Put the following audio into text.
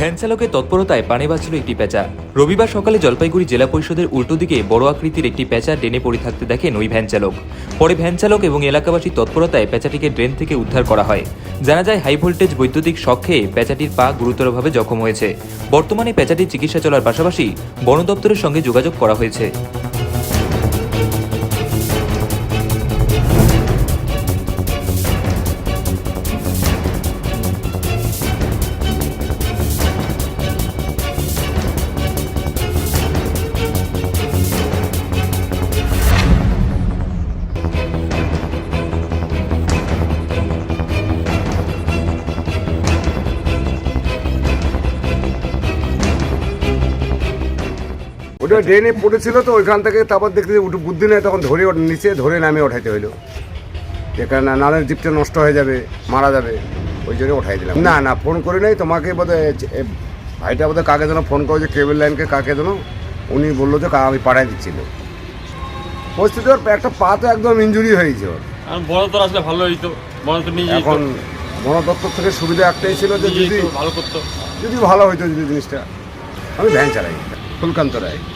Van চালকের তৎপরতায় পানে বাঁচল একটি পেঁচা। রবিবার সকালে জলপাইগুড়ি জেলা পরিষদের উল্টো দিকে বড় আকৃতির একটি পেঁচা ড্রেনে পড়ে থাকতে দেখেন ওই ভ্যান চালক। পরে ভ্যান চালক এবং এলাকাবাসীর তৎপরতায় পেঁচাটিকে ড্রেন থেকে উদ্ধার করা হয়। জানা যায়, হাই ভোল্টেজ বৈদ্যুতিক শক খেয়ে পেঁচাটির পা গুরুতরভাবে জখম হয়েছে। বর্তমানে পেঁচাটির চিকিৎসা চলার পাশাপাশি বন দপ্তরের সঙ্গে যোগাযোগ করা হয়েছে। ওটা ড্রেনে পড়েছিল তো ওইখান থেকে তারপর দেখতে বুদ্ধি নেই তখন ধরে ওঠ- নিচে ধরে নামে ওঠাইতে হইল। যেখানে নাহলে জিপটা নষ্ট হয়ে যাবে মারা যাবে। ওই জন্য ওঠাই দিলাম। না না ফোন করে নাই তোমাকে বোধহয় ভাইটা বোধহয় কাকে যেন ফোন করে যে কেবল লাইনকে কাকে যেন উনি বলল যে আমি পাঠাই দিচ্ছিল পরিস্থিতি ওর একটা পা তো একদম ইঞ্জুরি হয়েছে ওর। বড় আসলে ভালো হইতো এখন বন দপ্তর থেকে সুবিধা একটাই ছিল যে যদি ভালো করতো। যদি ভালো হইতো যদি জিনিসটা। আমি ভ্যান চালাই। ফুলকান্ত রায়।